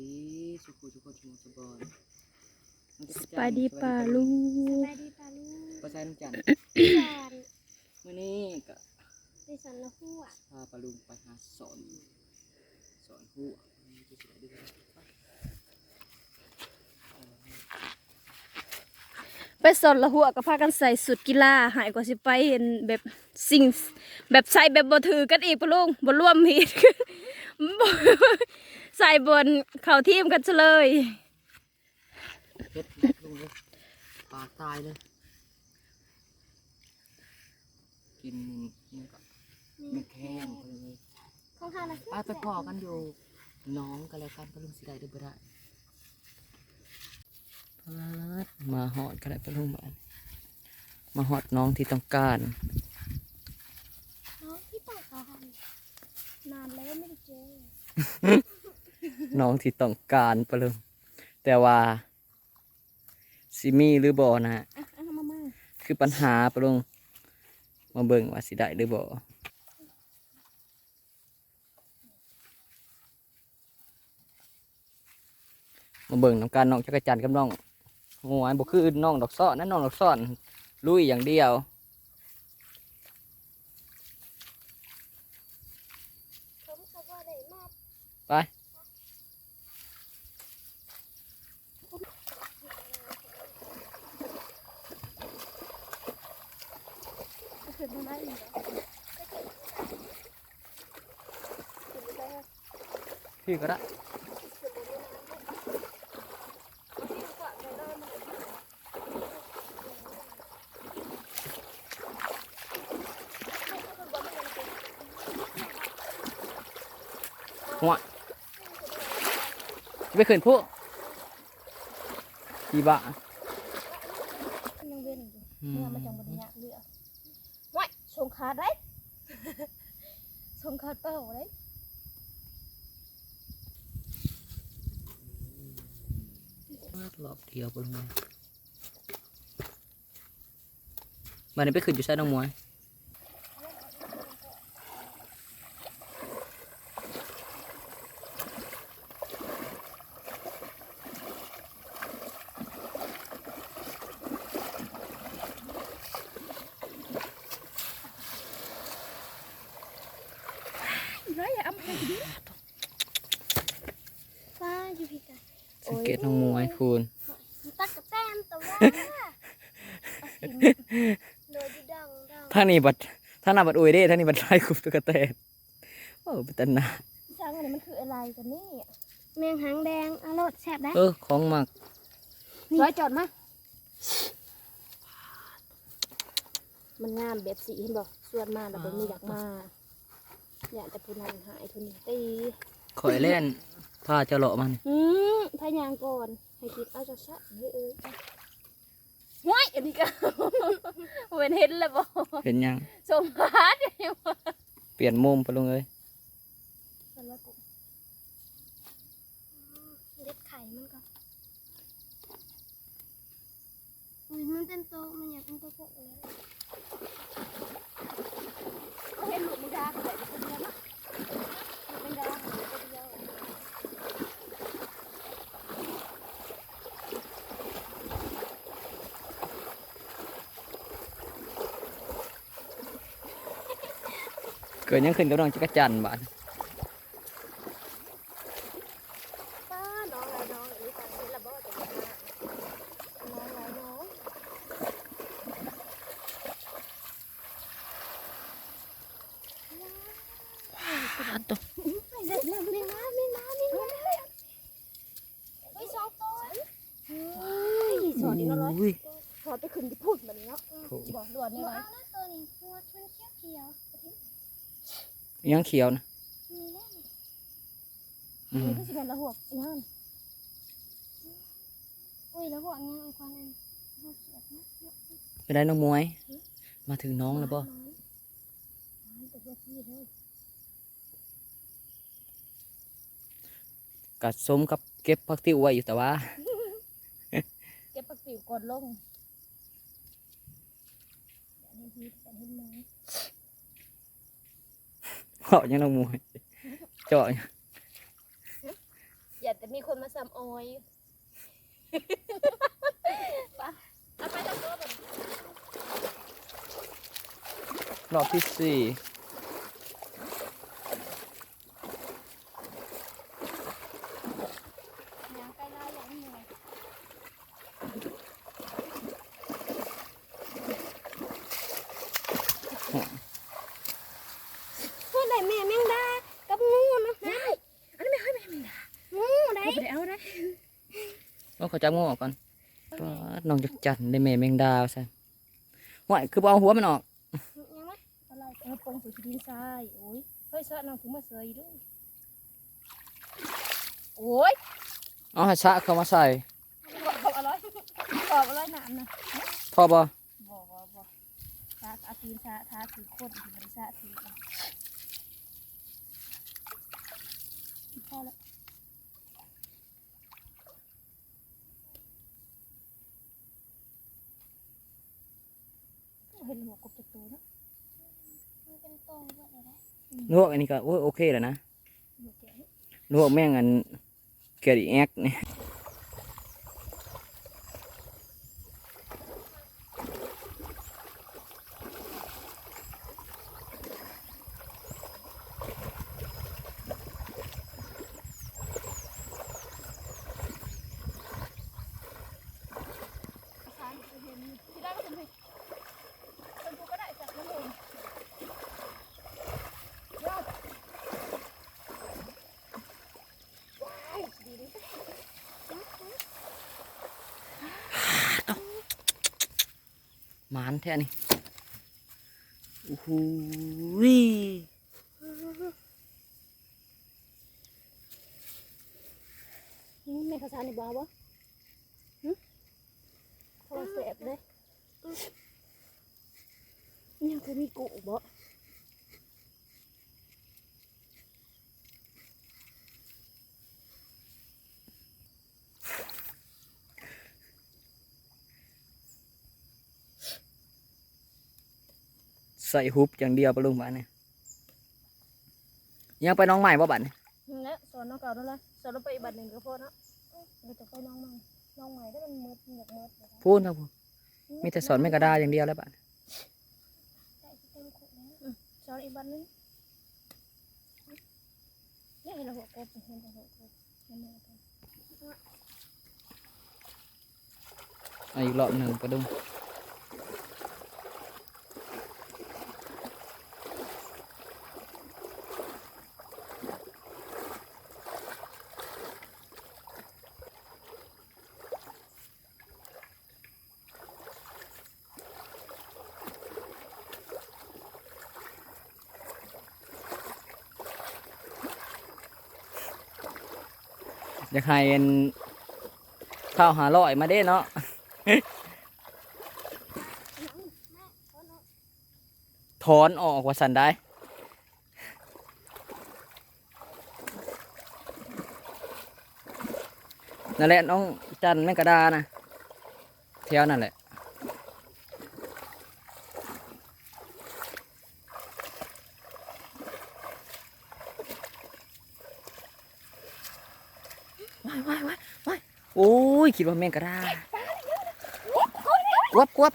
ดีสุขุทุกคนสมุทรสาครสบายดีป่าลูกสบายดีปลาลูกประชาชนจันทร์สอนมื่อนี้ก็ไปสอนละหัวพาปลาลุงไปหาสอนสอนหัวจะสวยดีเลยไปสอนละหัวก็พากันใส่สุดกีฬาหายกว่าสิไปเห็นแบบสิ่งแบบใส่แบบบ่ถือกันอีกปะลุงบ่ร่วมมีดบ่ใส่ บนเข่าทีมกันซะเลยเฮ็ดแม่ลุงเลยปลาตายเลย กินมันก็มันแข้งไปเลยของข้านะไปไปพอกันอยู่ น้องกันแล้วกันปลาลุงสิได้หรือบ่ได้ปาดมาหอดกันแล้วปลาลุงบ้านมาหอดน้องที่ต้องการน้องที่ต่างกันนานแล้วไม่ได้เจอ น้องที่ต้องการปะลุงแต่ว่าซิมีหรือบ่นะฮะคือปัญหาปะลุงมาเบิ่งว่าสิได้หรือบ่มาเบิ่งน้ำการน้องจักรจันทร์กับน้องหัวบ่คือน้องดอกซ้อนนั่นน้องดอกซ้อนลุยอย่างเดียว ผมเขาก็ได้มา ไป ขึ้นมาได้อีก พี่ก็ได้หัวจะไปขึ้นผู้อีบ้ายังเว้นอยู่อืมเมื่อมาจังบริญญาเรือว้ายสงขาดได้สงขาดเปล่าได้ รอบเดียวไปะลุงมันไปขึ้นอยู่ใช่น้องมวย ไรอย่าเอาไปดิป้าอยู่พี่กัน สัง เกตน้องมวยคูณตักกระแตนแต่ว่าโดยที่ดังดังทางนี้บัดทางหน้าบัดอุยเด้ทางนี้บัดไล่คุบตุ๊กแตนโอ้เป็นตาหนาช้างอันนี้มันคืออะไรกันนี่แมงหางแดงอร่อยแซ่บได้เออของมากร้อยจอดมามันงามแบบสีเห็นบอกส่วนมาแล้วก็มีอยากมาอยากแต่ผู้นั้นหายผู้นี้ตีข่อยเล่นพาเจะเลาะมันอืม พยางก่อน ให้คิดเอาจะชะเฮ้ยเอ้ยว้ายอันนี้ก็เว้นเห็นแล้วบอกเห็นยังสมพาร์ทยังว่าเปลี่ยนมุมไปลุงเอ้ยกันว่าปุ๊บเด็ดไข่มันก็อุ้ยมันเป็นโตวมันอยากเป็นโตวกเลยเขาเห็นหลุมดาเขาแบบเป็นเดียวนะเป็นดาเขาเป็นเดียว เกิดยังขึ้นกับน้องจักรจันทร์บาดป้าน้องไรน้องหรือการเห็นระเบิดตัวนี้น้องไรน้องตัวไม่ได้แล้วไม่มาไม่มาไม่มาไปสองตัวเฮ้ยสอนอีกแล้วร้อยอุ้ยพอไปขึ้นที่พูดแบบนี้เนาะโถบอกด่วนนี่ไรแล้วตัวนี้หัวชนเขียวเขียว ยังเขียวนะมีแล้วอืมมันก็สิเป็นระหวกอีนั่นอุ้ยแล้วหัวงาอีกคนนึงหัวเขียวนะไปได้น้องมวย มาถึงน้องแล้วป่แต่ว่าที่เลยกัดสมกับเก็บพักติ้วไว้อยู่แต่ว่า เก็บปลาปิวกดลงอย่าเห็นทีอย่าเห็นมือ เจาะยังน้องมวยเจาะยังอย่าดแต่มีคนมาซ้ำออยไปเอาไปจับตัวแบบรอบที่สี่ ยางไกลลายอย่างนี้เลย เพื่อนไหนแม่แมงดากับงูนะได้อันนี้ไม่ค่อยแม่แมงดางูได้ไปเอาได้ ต้องขอ จับงูออกก่อนปาดน้องจักจันได้แม่แมงดาวซะห่วยคือบ่เอาหัวมันออกยังไงอะไรเออปงสุดดินทรายโอ้ยเฮ้ยซะน้องถึงมาเสยด้วยโอ้ยเอาให้สะเข้ามาใส่ขอบอร่อยขอบอร่อยหนามนะพอบ่บ่บ่บ่ทาอาตีนทาทาถือโคตรถือมันทาถือกันพอแล้วเห็นหัวกบตัวโตเนอะ มันเป็นตรงด้วยเลวกอันนี้ก็โอเคแล้วนะลวกแม่งอันเกลียดอีแอกนี่ยานเห็นที่ได้ก็เป็นคนดูก็ได้จากน้ำมันยอดว้ายดีดิ หมานแท้นี่โอ้โหยแม่ภาษาในบ้าวะหึโทรเสพเลยเนี่ยคือมีกุบ่ ใส่ฮุบอย่างเดียวปะลุงบ้านเนี่ยยังไปน้องใหม่บ่บัดนี่นั่นแหละสอนน้องเก่านั่นแหละสอนเราไปอีกบัตรหนึ่งก็พอเนาะเราจะไปน้องใหม่น้องใหม่ได้มันมืดอยากมืดเลยนะพูดครับผมมีแต่สอนไม่กระดาอย่างเดียวแล้วบัดได้ที่เต็มขวดเลยนะสอนอีกบัตรหนึงเนี่ยเห็นเราหัวกบเห็นเราหัวกบนั่นแหละเอาอีกรอบหนึ่งปะ จะให้เอ็นข้าวหาลอยมาเด้เนาะถอนออกว่าสันได้นั่นแหละน้องจันแม่กระดานะเที่ยวนั่นแหละว้ายว้ายว้ายว้าย โอ้ยคิดว่าแม่งกระดากวบกวบ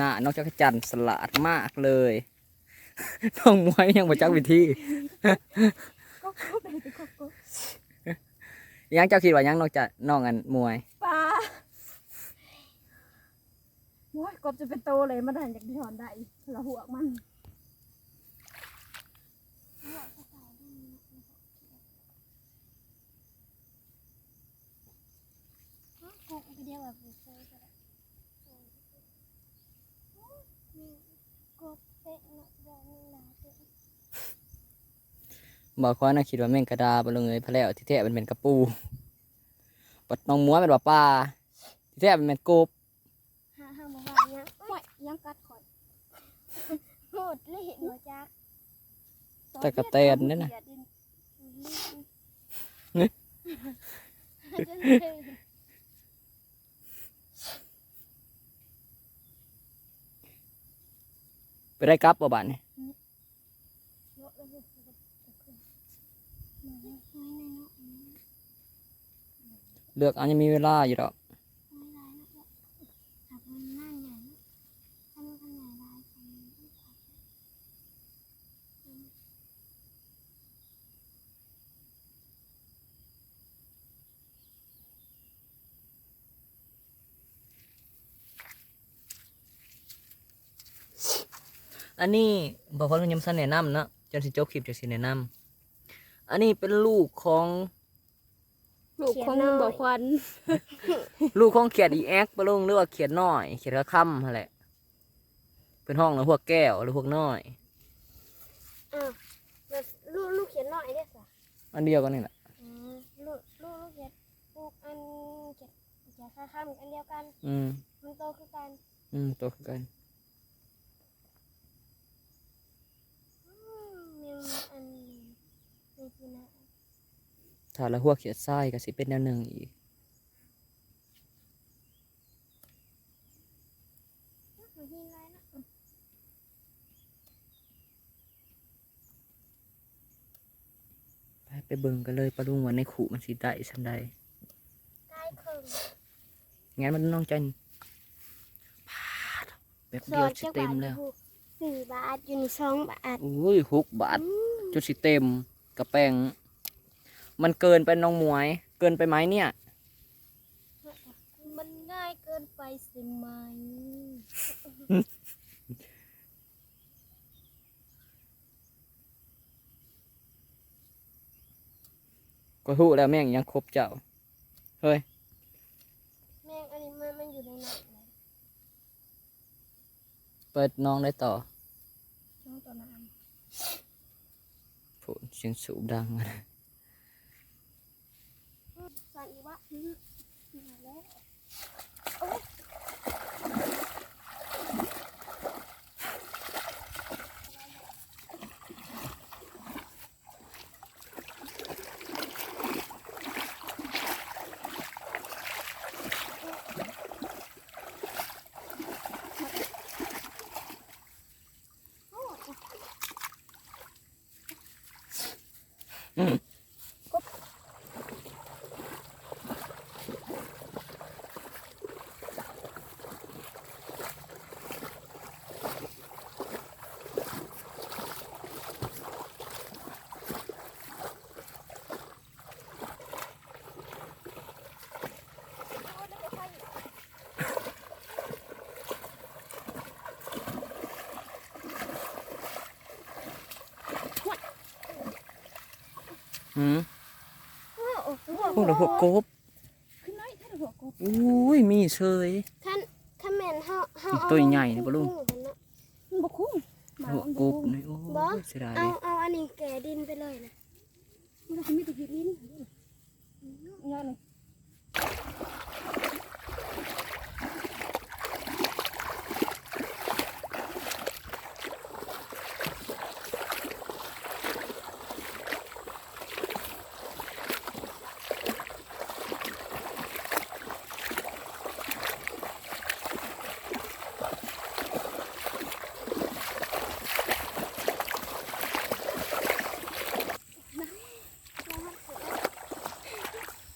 น่ะน้องจักรจันทร์สลัดมากเลย น้องมวยยังมาจักวิธียังเจ้าคิดว่ายังนอกจากน้องอันมวยปลาโอ้ยกบจะเป็นโตเลยมันหันจากที่ถอนได้ละหัวมันะกบไปเดียวแบบเคยก็ได้มีกบเป็ดนาะแบบนี้นะเป็ดบอกว่าน่าคิดว่าแม่งกระดาไปลงเลยพะแล้วที่แท้มันเป็นกระปูปัดน้องม้วยเป็นว่าปลาที่แท้มันเป็นกบห้าห้าหมู่บ้านเนี้ยโอ้ยยังกัดข่อยโหดเลยเห็นหัวจักแต่กระแตนนี่นะ อย่าดิ้น นี่ จนเลย ไปได้กลับบ่บานนี่เนาะแล้วก็จะขึ้นมานเนาะเลือกอันยังมีเวลาอยู่ดอก ไม่ร้ายนะขับมันนั่งใหญ่นะทำกันใหญ่ร้ายทำ อันนี้บอกว่ายังสั้นแนะนำเนาะจนสิจบคลิปจะสิแนะนำอันนี้เป็นลูกของลูกของบ่ควัน ลูกของเขียดอีแอกปะลุงหรือว่าเขียดน้อย เขียดกระค่ำนั่นแหละ เป็นห้องแล้วพวกแก้วหรือพวกน้อยอ้าวแบบลูกลูกเขียนหน่อยได้สะอันเดียวกันนี่แหละอืมลูกลูกลูกเขียนลูกอันเขียนเขียนค่าข้ามอันเดียวกัน อืมมันโตคือกัน อืมตัวคือกัน มมีอันมีที่นะถ้าละหัวเขียดไส้ก็สิเป็นแนวหนึ่งอีกหัวหินไรนะไปไปเบิ่งกันเลยปะลุงว่าในขู่มันสิได้สันใดใกล้ครึ่งงั้นมันน้องจันพาดแบบเดียวสิเต็มแล้วสี่ บาทอยู่ในสองบาทอุ้ยหกบาทจนสิเต็มกระแปงมันเกินไปน้องหมวย เกินไปไหมเนี่ย มันง่ายเกินไปสิไหมก็หู้แล้วแม่งยังครบเจ้า เฮ้ย แม่งอันนี้มันมันอยู่ในนั้น เปิดน้องได้ต่อน้องต่อน้ำผเสียงสูบดังใสั่นอีกวะ หืมโอ้โหพวกเราพวกกบขึ้นน้อยถ้าหัวกูอุ้ยมีเชยท่านถ้าแม่นเฮาเฮาอีกเอาตัวใหญ่นะปะลุงกุ้เนาะมันบ่คุ้มหมาหัวมันกบ่บคุ้มนี่โอ้บ่ยเสียดายเอาดิเอาอันนี้แก่ดินไปเลยนะมันก็สิมีแต่หินลิ้นงานเลย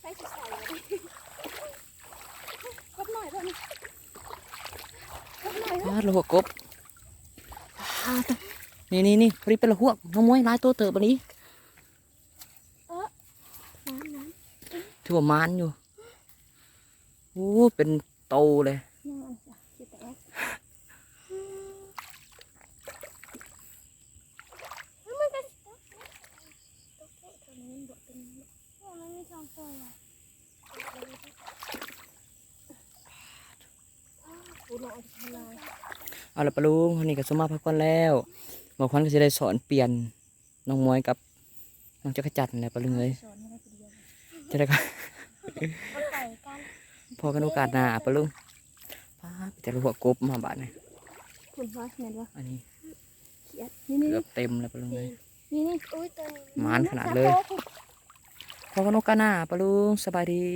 ไปสิใส่เลย ครบหน่อยเท่านี้คร บหน่อยพาดละหัวกบนี่นี่นี่พอดีเป็นละหัวน้องมวยลายตัวเติบอันนี้ถือว่ามานอยู่โอ้เป็นโตเลยงานจ้ะสิแตกำแล้วมันก็สิตกตกตกตรงนี้มันบดตรงนี้โอ้มันมีสองตัวอะกูนอนทำลย เอาละปะลุงวันนี้ก็สมมาพักผ่อนแล้วบอกควันก็จะได้สอนเปลี่ยนน้องมวยกับน้องจักรจันทร์แหละปะลุงเลยสอนให้ได้คนเดียวจะได้ก็เอาไก่กันพอกันโอกาสหน้าปะลุงป้าดแต่ละหัวกบมาบาดนี่คุณว่าแม่นว่าอันนี้เขียดนี่นี่เกือบเต็มแล้วปะลุงเลยนี่นี่อุ้ยตัวนี้มานขนาดเลย พอกันโอกาสหน้าปะลุงสบายดี